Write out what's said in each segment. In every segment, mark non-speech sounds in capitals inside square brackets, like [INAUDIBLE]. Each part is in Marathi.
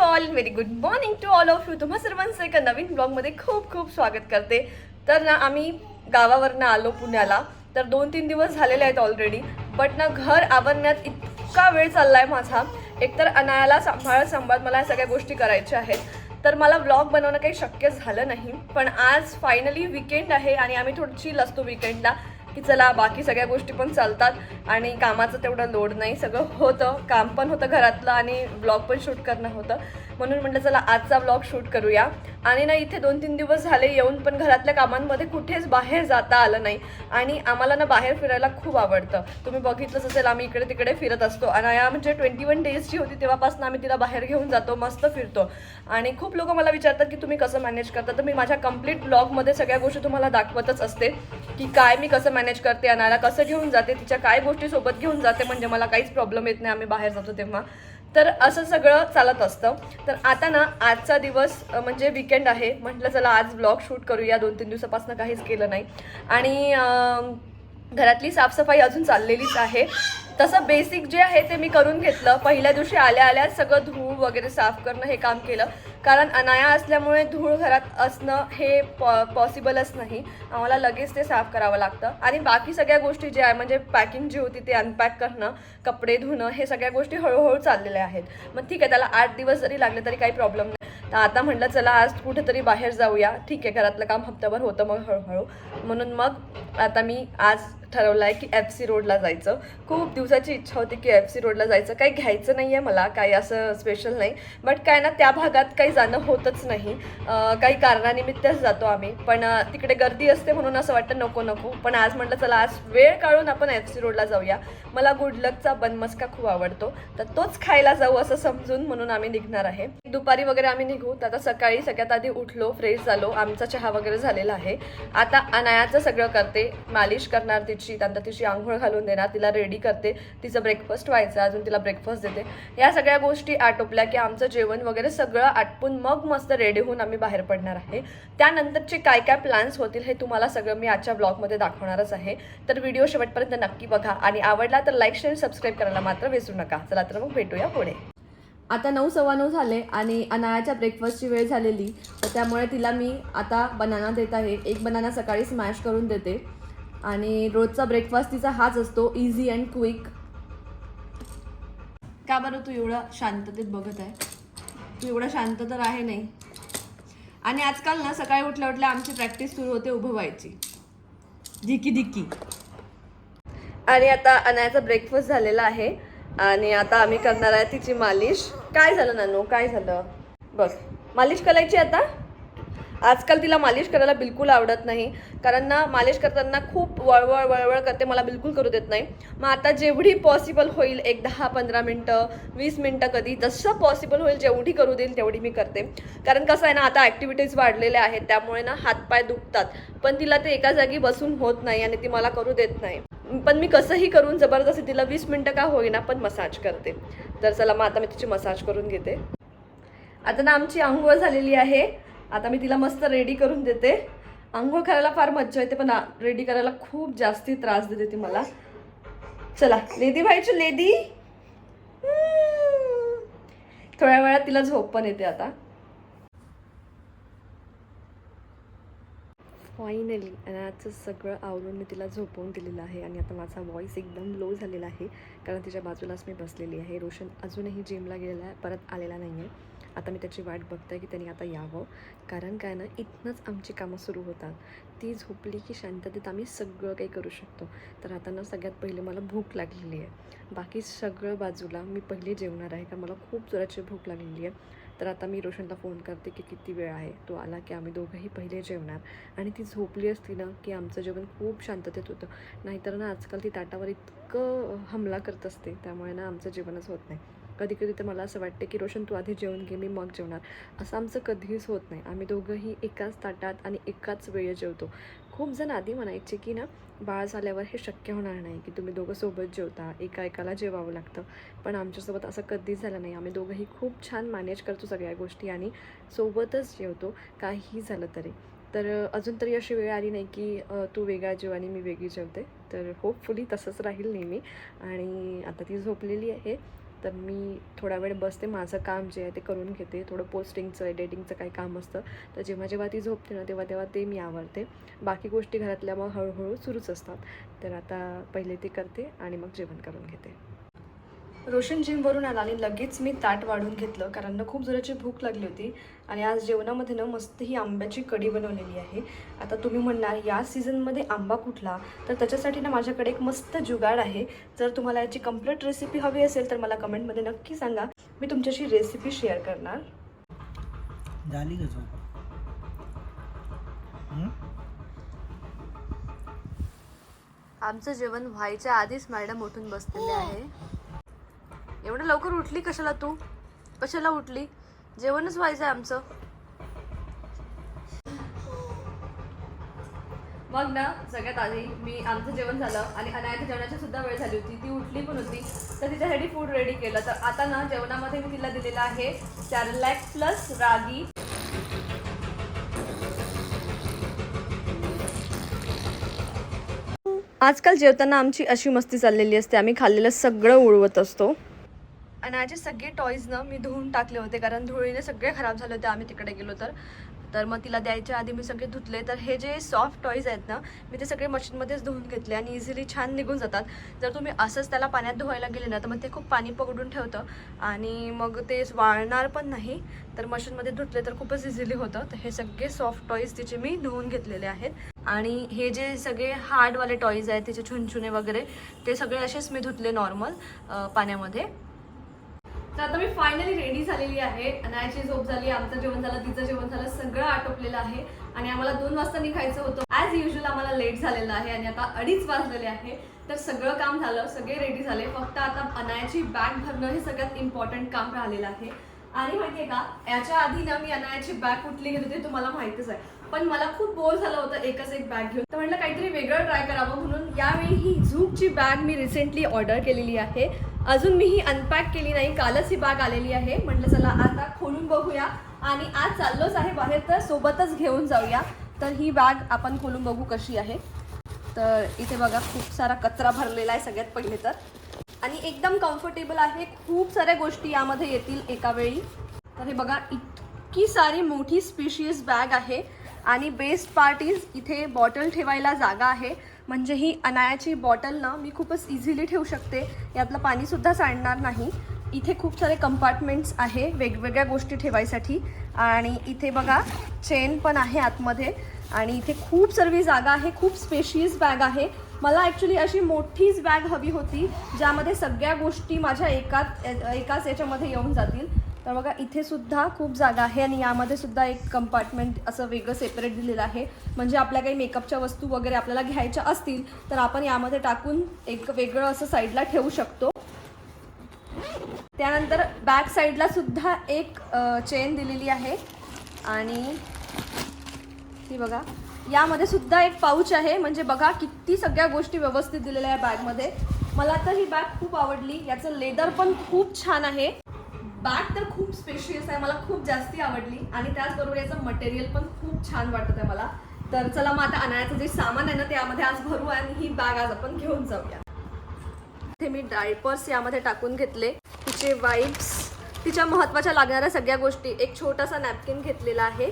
All very good morning to all of you तुम्हा सर्वांचं एका नवीन ब्लॉगमध्ये खूप खूप स्वागत करते. तर ना आम्ही गावावरनं आलो पुण्याला. तर दोन तीन दिवस झालेले आहेत ऑलरेडी बट ना घर आवरण्यात इतका वेळ चालला आहे माझा. एकतर अनायाला सांभाळत सांभाळत मला या सगळ्या गोष्टी करायच्या आहेत. तर मला ब्लॉग बनवणं काही शक्य झालं नाही पण आज फायनली विकेंड आहे आणि आम्ही थोडीशी लसतो विकेंडला की चला बाकी सगळ्या गोष्टी पण चालतात आणि कामाचं तेवढं लोड नाही. सगळं होतं काम पण होतं घरातलं आणि ब्लॉग पण शूट करणं होतं. म्हणून म्हटलं चला आजचा ब्लॉग शूट करूया. आणि ना इथे दोन तीन दिवस झाले येऊन पण घरातल्या कामांमध्ये कुठेच बाहेर जाता आलं नाही. आणि आम्हाला ना बाहेर फिरायला खूप आवडतं. तुम्ही बघितलंच असेल आम्ही इकडे तिकडे फिरत असतो. आणि या म्हणजे ट्वेंटी वन डेजची होती तेव्हापासून आम्ही तिला बाहेर घेऊन जातो मस्त फिरतो. आणि खूप लोक मला विचारतात की तुम्ही कसं मॅनेज करता? तर मी माझ्या कंप्लीट ब्लॉगमध्ये सगळ्या गोष्टी तुम्हाला दाखवतच असते की काय मी कसं मॅनेज करते अनाला कसं घेऊन जाते तिच्या काय गोष्टी सोबत घेऊन जाते म्हणजे मला काहीच प्रॉब्लेम येत नाही आम्ही बाहेर जातो तेव्हा. तर असं सगळं चालत असतं. तर आता ना आजचा दिवस म्हणजे विकेंड आहे. म्हटलं चला आज ब्लॉग शूट करूया. दोन तीन दिवसापासून काहीच केलं नाही. आणि घरातली साफसफाई अजून चाललेलीच आहे. तसं बेसिक जे आहे ते मी करून घेतलं. पहिल्या दिवशी आल्या आल्या सगळं धूळ वगैरे साफ करणं हे काम केलं. कारण अनाया असल्यामुळे धूळ घरात असणं हे पॉ पॉसिबलच नाही. आम्हाला लगेच ते साफ करावं लागतं. आणि बाकी सगळ्या गोष्टी ज्या आहे म्हणजे पॅकिंग जी होती ते अनपॅक करणं कपडे धुणं हे सगळ्या गोष्टी हळूहळू चाललेल्या आहेत. मग ठीक आहे त्याला आठ दिवस जरी लागले तरी काही प्रॉब्लेम नाही. तर आता म्हटलं चला आज कुठेतरी बाहेर जाऊया. ठीक आहे घरातलं काम हप्त्याभर होतं मग हळूहळू. म्हणून मग आता मी आज ठरवलं आहे की एफ सी रोडला जायचं. खूप दिवसाची इच्छा होती की एफ सी रोडला जायचं. काही घ्यायचं नाही आहे मला काही असं स्पेशल नाही. बट काय ना त्या भागात काही जाणं होतच नाही. काही कारणानिमित्तच जातो आम्ही. पण तिकडे गर्दी असते म्हणून असं वाटतं नको नको. पण आज म्हटलं चला आज वेळ काढून आपण एफ सी रोडला जाऊया. मला गुडलकचा बनमस्का खूप आवडतो. तर तोच खायला जाऊ असं समजून म्हणून आम्ही निघणार आहे. दुपारी वगैरे आम्ही निघू. तर आता सकाळी सगळ्यात आधी उठलो फ्रेश झालो. आमचा चहा वगैरे झालेला आहे. आता अनायाचं सगळं करते. मालिश करणार तिची त्यानंतर तिची आंघोळ घालून देणार तिला रेडी करते तिचं ब्रेकफास्ट व्हायचं अजून तिला ब्रेकफास्ट देते. या सगळ्या गोष्टी आटोपल्या की आमचं जेवण वगैरे सगळं आटपून मग मस्त रेडी होऊन आम्ही बाहेर पडणार आहे. त्यानंतरचे काय काय प्लॅन्स होतील हे तुम्हाला सगळं मी आजच्या ब्लॉगमध्ये दाखवणारच आहे. तर व्हिडिओ शेवटपर्यंत नक्की बघा आणि आवडला तर लाईक शेअर सबस्क्राईब करायला मात्र विसरू नका. चला तर मग भेटूया पुढे. आता नऊ सव्वा नऊ झाले आणि अनायाच्या ब्रेकफास्टची वेळ झालेली. तर त्यामुळे तिला मी आता बनाना देत आहे. एक बनाना सकाळी स्मॅश करून देते. आणि रोजचा ब्रेकफास्ट तिचा हाच असतो इझी अँड क्विक का बरं तू एवढा शांततेत बघत आहे? तू एवढा शांत तर आहे नाही. आणि आजकाल ना सकाळी उठल्या उठल्या आमची प्रॅक्टिस सुरू होते उभं व्हायची. धिकी धिकी आणि आता अनायाचा ब्रेकफास्ट झालेला आहे. आणि आता आम्ही करणार आहे तिची मालिश. काय झालं नानू? काय झालं? बस. मालिश करायची आता? आजकाल तिला मालिश करायला बिलकुल आवडत नाही. कारण ना मालिश करताना खूप वळवळ वळवळ करते मला बिलकुल करू देत नाही. मग आता जेवढी पॉसिबल होईल एक दहा पंधरा मिनटं वीस मिनटं कधी जसं पॉसिबल होईल जेवढी करू देईल तेवढी मी करते. कारण कसं आहे ना आता ॲक्टिव्हिटीज वाढलेल्या आहेत त्यामुळे ना हातपाय दुखतात. पण तिला ते एका जागी बसून होत नाही आणि ती मला करू देत नाही. पण मी कसंही करून जबरदस्ती तिला वीस मिनटं का होईना पण मसाज करते. तर चला मग आता मी तिची मसाज करून घेते. आता ना आमची आंघोळ झालेली आहे. आता मी तिला मस्त रेडी करून देते. आंघोळ करायला फार मज्जा येते पण रेडी करायला खूप जास्ती त्रास देते ती मला. चला लेदी व्हायची लेदी. थोड्या वेळात तिला झोप पण येते आता. फायनली आणि आजचं सगळं आवरून मी तिला झोपवून दिलेलं आहे आणि आता माझा व्हॉईस एकदम लो झालेला आहे. कारण तिच्या बाजूलाच मी बसलेली आहे. रोशन अजूनही जिमला गेलेला आहे परत आलेला नाही आहे आता मी त्याची वाट बघते की त्यांनी आता यावं. कारण काय ना इथनंच आमची कामं सुरू होतात. ती झोपली की शांततेत आम्ही सगळं काही करू शकतो. तर आता ना सगळ्यात पहिले मला भूक लागलेली आहे. बाकी सगळं बाजूला मी पहिले जेवणार आहे कारण मला खूप जोराची भूक लागलेली आहे. तर आता मी रोशनला फोन करते की किती वेळ आहे. तो आला की आम्ही दोघंही पहिले जेवणार. आणि ती झोपली असती ना की आमचं जेवण खूप शांततेत होतं. नाहीतर ना आजकाल ती ताटावर इतकं हमला करत असते. त्यामुळे ना आमचं जेवणच होत नाही. कधी कधी तर मला असं वाटते की रोशन तू आधी जेवण घे मी मग जेवणार. असं आमचं कधीच होत नाही. आम्ही दोघंही एकाच ताटात आणि एकाच वेळेत जेवतो. खूप जण आधी म्हणायचे की ना बाळ झाल्यावर हे शक्य होणार नाही की तुम्ही दोघं सोबत जेवता एका एकाला जेवावं लागतं. पण आमच्यासोबत असं कधीच झालं नाही. आम्ही दोघंही खूप छान मॅनेज करतो सगळ्या गोष्टी आणि सोबतच जेवतो. काहीही झालं तरी. तर अजून तरी अशी वेळ आली नाही की तू वेगळा जेव आणि मी वेगळी जेवते. तर होपफुली तसंच राहील नेहमी. आणि आता ती झोपलेली आहे. तर मी थोडा वेळ बसते माझं काम जे आहे ते करून घेते. थोडं पोस्टिंगचं एडिटिंगचं काही काम असतं. तर जेव्हा जेव्हा ती झोपते ना तेव्हा तेव्हा ते मी आवडते बाकी गोष्टी घरातल्या मग हळूहळू सुरूच असतात. तर आता पहिले ते करते आणि मग जेवण करून घेते. रोशन जिमवरून आला आणि लगेच मी ताट वाढून घेतलं कारण ना खूप जोराची भूक लागली होती आणि आज जेवणामध्ये ना मस्त ही आंब्याची कढी बनवलेली आहे. आता तुम्ही म्हणणार या सीझनमध्ये आंबा कुठला? तर त्याच्यासाठी ना माझ्याकडे एक मस्त जुगाड आहे. जर तुम्हाला याची कंप्लीट रेसिपी हवी असेल तर मला कमेंटमध्ये नक्की सांगा. मी तुमच्याशी रेसिपी शेअर करणार. झाली का झोप? आमचं जेवण व्हायच्या आधीच मॅडम उठून बसलेले आहे. एवढं लवकर उठली कशाला तू? कशाला उठली? जेवणच व्हायचं आहे आमचं. मग ना सगळ्यात आधी मी आमचं जेवण झालं आणि अनायाच्या जेवणाची सुद्धा वेळ झाली होती. ती उठली पण होती. तर तिच्यासाठी फूड रेडी केलं. तर आता ना जेवणामध्ये मी तिला दिलेलं आहे चार लॅक प्लस रागी. आजकाल जेवताना आमची अशी मस्ती चाललेली असते. आम्ही खाल्लेलं सगळं उडवत असतो. आणि माझे सगळे टॉईज ना मी धुवून टाकले होते कारण धुळीने सगळे खराब झाले होते आम्ही तिकडे गेलो तर. तर मग तिला द्यायच्या आधी मी सगळे धुतले. तर हे जे सॉफ्ट टॉईज आहेत ना मी ते सगळे मशीनमध्येच धुवून घेतले आणि इझिली छान निघून जातात. जर तुम्ही असंच त्याला पाण्यात धुवायला गेले ना तर मग ते खूप पाणी पकडून ठेवतं आणि मग ते वाळणार पण नाही. तर मशीनमध्ये धुतले तर खूपच इझिली होतं. तर हे सगळे सॉफ्ट टॉईज तिचे मी धुवून घेतलेले आहेत. आणि हे जे सगळे हार्डवाले टॉईज आहेत तिचे छुनछुने वगैरे ते सगळे असेच मी धुतले नॉर्मल पाण्यामध्ये. तर आता मी फायनली रेडी झालेली आहे. अनायाची झोप झाली आमचं जेवण झालं तिचं जेवण झालं सगळं आटोपलेलं आहे. आणि आम्हाला दोन वाजता निघायचं होतं. ॲज युजल आम्हाला लेट झालेलं आहे आणि आता अडीच वाजलेले आहे. तर सगळं काम झालं सगळे रेडी झाले. फक्त आता अनायाची बॅग भरणं हे सगळ्यात इम्पॉर्टंट काम राहिलेलं आहे. आणि माहितीये का याच्या आधी ना मी अनायाची बॅग कुठली घेत होती तुम्हाला माहितीच आहे. पण मला खूप बोर झालं होतं एकच एक बॅग घेऊन. तर म्हटलं काहीतरी वेगळं ट्राय करावं म्हणून यावेळी ही झूकची बॅग मी रिसेंटली ऑर्डर केलेली आहे. अजून मी ही अनपॅक केली नाही. कालच ही बॅग आलेली आहे. म्हटलं चला आता खोलून बघूया. आणि आज चाललोच आहे बाहेर तर सोबतच घेऊन जाऊया. तर ही बॅग आपण खोलून बघू कशी आहे. तर इथे बघा खूप सारा कचरा भरलेला आहे सगळ्यात पहिले तर. आणि एकदम कम्फर्टेबल आहे. खूप साऱ्या गोष्टी यामध्ये येतील एका वेळी. तर हे बघा इतकी सारी मोठी स्पेशियस बॅग आहे. आणि बेस्ट पार्ट इज इथे बॉटल ठेवायला जागा आहे. म्हणजे ही अनायाची बॉटल ना मी खूपच इझिली ठेवू शकते. यातलं पाणीसुद्धा सांडणार नाही. इथे खूप सारे कंपार्टमेंट्स आहे वेगवेगळ्या गोष्टी ठेवायसाठी. आणि इथे बघा चेन पण आहे आतमध्ये. आणि इथे खूप सर्व जागा आहे खूप स्पेशियस बॅग आहे. मला ॲक्च्युली अशी मोठीच बॅग हवी होती ज्यामध्ये सगळ्या गोष्टी माझ्या एकाच एकाच याच्यामध्ये येऊन जातील. तर बघा इथे सुद्धा खूप जागा आहे आणि यामध्ये सुद्धा एक कंपार्टमेंट असं वेगळं सेपरेट दिलेलं आहे. म्हणजे आपल्या काही मेकअपच्या वस्तू वगैरे आपल्याला घ्यायच्या असतील तर आपण यामध्ये टाकून एक वेगळं असं साईडला ठेवू शकतो. त्यानंतर बॅक साईडला सुद्धा एक चेन दिलेली आहे. आणि ही बघा यामध्ये सुद्धा एक पाऊच आहे. म्हणजे बघा किती सगळ्या गोष्टी व्यवस्थित दिलेल्या आहे बॅगमध्ये मला तर ही बॅग खूप आवडली. याचं लेदर पण खूप छान आहे. बॅग तर खूप स्पेशियस आहे मला खूप जास्ती आवडली. आणि त्याचबरोबर याचं मटेरियल पण खूप छान वाटत आहे मला. तर चला मग आता अनायाचं जे सामान आहे ना त्यामध्ये आज भरू आणि ही बॅग आज आपण घेऊन जाऊया. इथे मी डायपर्स यामध्ये टाकून घेतले. तिचे वाईप्स तिच्या महत्त्वाच्या लागणाऱ्या सगळ्या गोष्टी. एक छोटासा नॅपकिन घेतलेला आहे.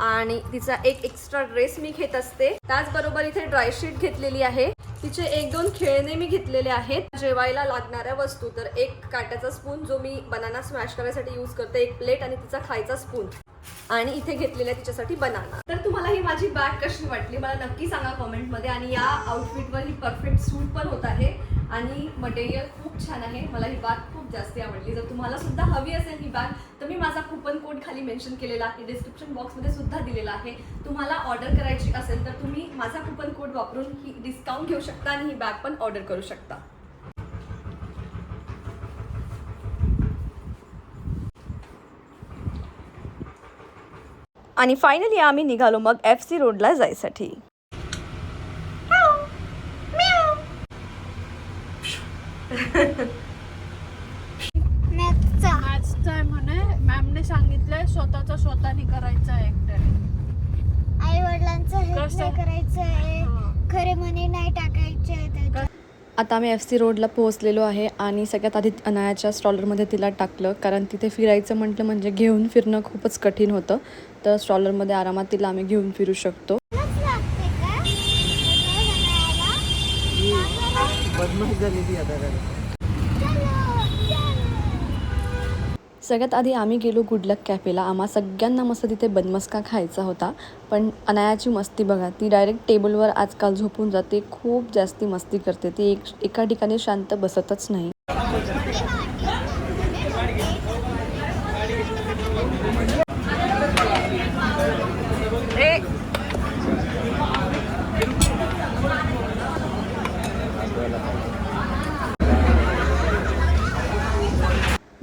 आणि तिचा एक एक्स्ट्रा ड्रेस मी घेत असते. त्याचबरोबर इथे ड्रायशीट घेतलेली आहे. तिचे एक दोन खेळणे मी घेतलेले आहेत. जेवायला लागणाऱ्या वस्तू तर एक काट्याचा स्पून जो मी बनाना स्मॅश करायसाठी यूज करते एक प्लेट आणि तिचा खायचा स्पून आणि इथे घेतलेल्या तिच्यासाठी बनाना तर तुम्हाला ही माझी बॅग कशी वाटली? मला नक्की सांगा कमेंटमध्ये आणि या आउटफिटवर ही परफेक्ट सूट पण होत आहे. आणि मटेरियल खूप छान आहे. मला ही बॅग खूप जास्ती आवडली. जर तुम्हाला सुद्धा हवी असेल ही बॅग तर मी माझा कुपन कोड खाली मेन्शन केलेला आहे. डिस्क्रिप्शन बॉक्समध्ये सुद्धा दिलेला आहे. तुम्हाला ऑर्डर करायची असेल तर तुम्ही माझा कुपन कोड वापरून ही डिस्काउंट घेऊ शकता आणि ही बॅग पण ऑर्डर करू शकता. आणि फायनली आम्ही निघालो मग एफ सी रोडला जायसाठी. [LAUGHS] स्वतःच स्वतःनी करायचं आहे एकट्याने आई वडिलांचं हेल्प कसं? नाही करायचं आहे हा. खरे मनी नाही टाकायचे आहे. आता आम्ही एफ सी रोडला पोहोचलेलो आहे आणि सगळ्यात आधी अनायाच्या स्ट्रॉलरमध्ये तिला टाकलं कारण तिथे फिरायचं म्हटलं म्हणजे घेऊन फिरणं खूपच कठीण होतं तर स्ट्रॉलरमध्ये आरामात तिला आम्ही घेऊन फिरू शकतो बदमाश झालेली आता सगळ्यात आधी आम्ही गेलो गुडलक कॅफेला आम्हा सगळ्यांना मस्त तिथे बनमस्का खायचा होता. पण अनायाची मस्ती बघा ती डायरेक्ट टेबलवर आजकाल झोपून जाते. खूप जास्ती मस्ती करते ती. एक एका ठिकाणी शांत बसतच नाही.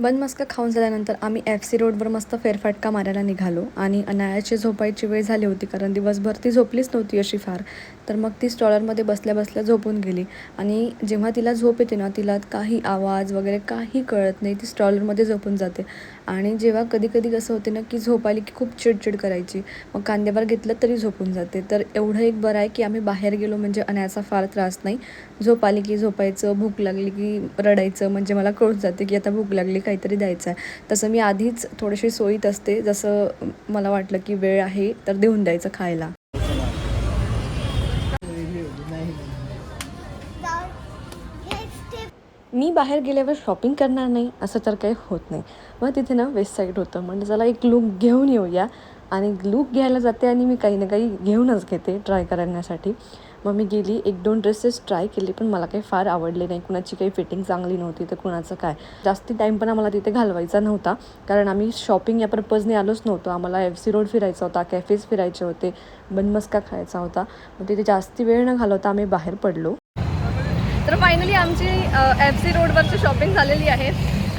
बनमस्का खाऊन झाल्यानंतर आम्ही एफ सी रोडवर मस्त फेरफटका मारायला निघालो आणि अनायाची झोपायची वेळ झाली होती कारण दिवसभर ती झोपलीच नव्हती अशी फार. तर मग ती स्टॉलरमध्ये बसल्या बसल्या झोपून गेली. आणि जेव्हा तिला झोप येते ना तिला काही आवाज वगैरे काही कळत नाही ती स्टॉलरमध्ये झोपून जाते. आणि जेव्हा कधी कधी कसं होते ना की झोप आली की खूप चिडचिड करायची. मग कांद्यावर घेतलं तरी झोपून जाते. तर एवढं एक बरं आहे की आम्ही बाहेर गेलो म्हणजे अनायाचा फार त्रास नाही. झोप आली की झोपायचं भूक लागली की रडायचं म्हणजे मला कळून जाते की आता भूक लागली काहीतरी द्यायचं आहे. तसं मी आधीच थोडीशी सोयीत असते जसं मला वाटलं की वेळ आहे तर देऊन द्यायचं खायला. मी बाहेर गेल्यावर शॉपिंग करणार नाही असं तर काही होत नाही. मग तिथे ना वेस्ट साईड होतं. म्हणजे चला एक लूक घेऊन येऊया. आणि लूक घ्यायला जाते आणि मी काही ना काही घेऊनच घेते ट्राय करण्यासाठी. मग मी गेली एक दोन ड्रेसेस ट्राय केले पण मला काही फार आवडले नाही. कुणाची काही फिटिंग चांगली नव्हती तर कुणाचं काय? जास्ती टाईम पण आम्हाला तिथे घालवायचा नव्हता. कारण आम्ही शॉपिंग या पर्पजने आलोच नव्हतो. आम्हाला एफ सी रोड फिरायचा होता कॅफेज फिरायचे होते बनमस्का खायचा होता. मग तिथे जास्ती वेळ न घालवता आम्ही बाहेर पडलो. तर फायनली आमची एफ सी रोडवरची शॉपिंग झालेली आहे.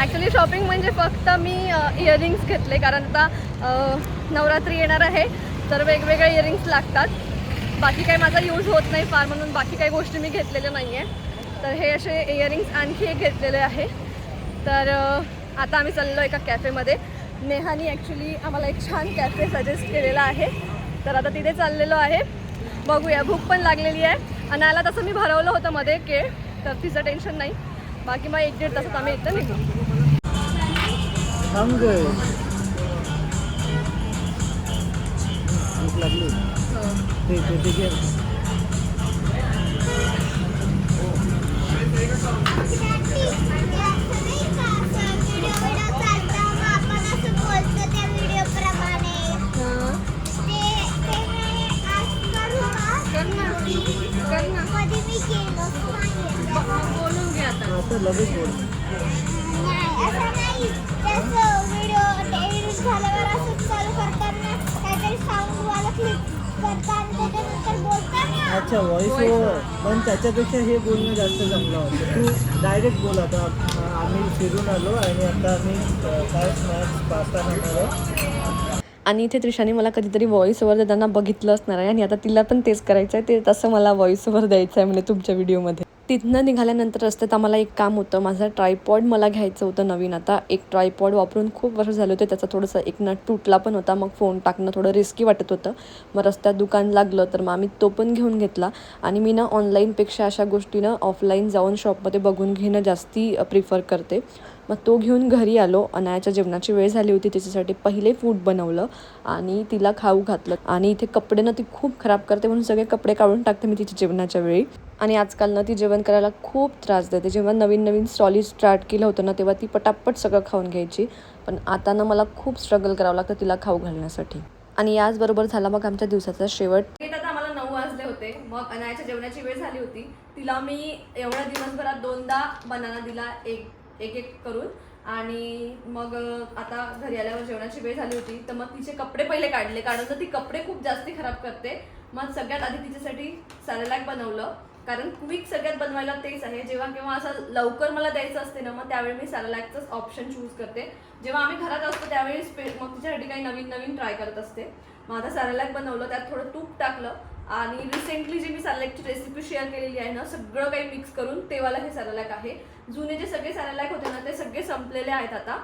ॲक्च्युली शॉपिंग म्हणजे फक्त मी इयरिंग्स घेतले कारण आता नवरात्री येणार आहे. तर वेगवेगळे इयरिंग्स लागतात. बाकी काही माझा यूज होत नाही फार म्हणून बाकी काही गोष्टी मी घेतलेल्या नाही आहे तर हे असे इयरिंग्स आणखी एक घेतलेले आहे. तर आता आम्ही चाललो एका कॅफेमध्ये नेहानी ॲक्च्युली आम्हाला एक छान कॅफे सजेस्ट केलेला आहे. तर आता तिथे चाललेलो आहे. बघूया भूक पण लागलेली आहे. आणि आला तसं मी भरवलं होतं मध्ये केळ तर तिचं टेन्शन नाही. बाकी मग एक दीड तासात आम्ही इथं निघू. गं. अच्छा व्हॉइस ओव्हर पण त्याच्यापेक्षा हे बोलणं जास्त जमलं होतं. तू डायरेक्ट बोल आता. आम्ही फिरून आलो आणि आता आम्ही काय स्नॅक्स पास्ता खाणार आहोत. आणि इथे त्रिशाने मला कधीतरी व्हॉइस ओव्हर देताना बघितलं असणार आहे आणि आता तिला पण तेच करायचं आहे ते तसं मला व्हॉइस ओव्हर द्यायचं आहे म्हणजे तुमच्या व्हिडिओमध्ये तिथनं निघाल्यानंतर रस्त्यात आम्हाला एक काम होतं. माझं ट्रायपॉड मला घ्यायचं होतं नवीन आता. एक ट्रायपॉड वापरून खूप वर्ष झाले होते. त्याचा थोडंसं एक नट तुटला पण होता. मग फोन टाकणं थोडं रिस्की वाटत होतं. मग रस्त्यात दुकान लागलं तर मग आम्ही तो पण घेऊन घेतला. आणि मी ना ऑनलाईनपेक्षा अशा गोष्टीनं ऑफलाईन जाऊन शॉपमध्ये बघून घेणं जास्ती प्रिफर करते. मग तो घेऊन घरी आलो. अनायाच्या जेवणाची वेळ झाली होती तिच्यासाठी पहिले फूड बनवलं आणि तिला खाऊ घातलं. आणि इथे कपडे ना ती खूप खराब करते म्हणून सगळे कपडे काढून टाकते मी तिच्या जेवणाच्या वेळी. आणि आजकाल ना ती जेवण करायला खूप त्रास देते. जेव्हा नवीन नवीन स्टॉली स्टार्ट केलं होतं ना तेव्हा ती पटापट सगळं खाऊन घ्यायची. पण आता ना मला खूप स्ट्रगल करावं लागतं तिला खाऊ घालण्यासाठी. आणि याचबरोबर झाला मग आमच्या दिवसाचा शेवट. नऊ वाजले होते. मग अनायाच्या जेवणाची वेळ झाली होती. तिला मी एवढ्या दिवसभरात दोनदा बनाना दिला. एक एक एक करून. आणि मग आता घरी आल्यावर जेवणाची वेळ झाली होती तर मग तिचे कपडे पहिले काढले. कारण तर ती कपडे खूप जास्त खराब करते. मग सगळ्यात आधी तिच्यासाठी सॅलॅग बनवलं. कारण क्विक सगळ्यात बनवायला तेच आहे. जेव्हा केव्हा असं लवकर मला द्यायचं असते ना मग त्यावेळी मी सॅरेलॅकचंच ऑप्शन चूज करते. जेव्हा आम्ही घरात असतो त्यावेळी स्पे मग तिच्यासाठी काही नवीन नवीन ट्राय करत असते. मग आता सॅरेलॅक बनवलं त्यात थोडं तूप टाकलं. आणि रिसेंटली जी मी सॅलॅकची रेसिपी शेअर केलेली आहे ना सगळं काही मिक्स करून तेवाला हे सॅरेलॅक आहे. जुने जे सगळे सॅरेलॅक होते ना ते सगळे संपलेले आहेत आता.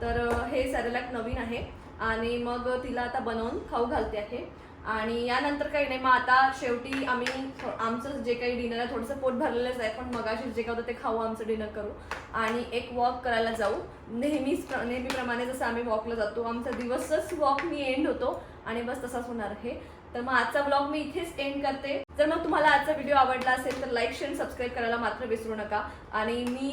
तर हे सॅरेलॅक नवीन आहे. आणि मग तिला आता बनवून खाऊ घालते आहे. आणि यानंतर काही नाही मग आता शेवटी आम्ही आमचं जे काही डिनर आहे थोडंसं पोट भरलेलंच आहे पण मगाशी जे काही होतं ते खाऊ आमचं डिनर करू. आणि एक वॉक करायला जाऊ. नेहमीच नेहमीप्रमाणे जसं आम्ही वॉकला जातो आमचा दिवसच वॉकनी एंड होतो. आणि बस तसाच होणार आहे. तर मग आजचा ब्लॉग मी इथेच एंड करते. जर मग तुम्हाला आजचा व्हिडिओ आवडला असेल तर लाईक शेअर सबस्क्राईब करायला मात्र विसरू नका. आणि मी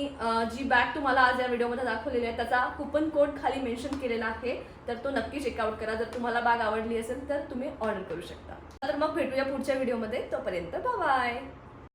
जी बॅग तुम्हाला आज या व्हिडिओमध्ये दाखवलेली आहे त्याचा कुपन कोड खाली मेन्शन केलेला आहे. तर तो नक्की चेकआउट करा. जर तुम्हाला बॅग आवडली असेल तर तुम्ही ऑर्डर करू शकता. तर मग भेटूया पुढच्या व्हिडिओमध्ये तोपर्यंत बाय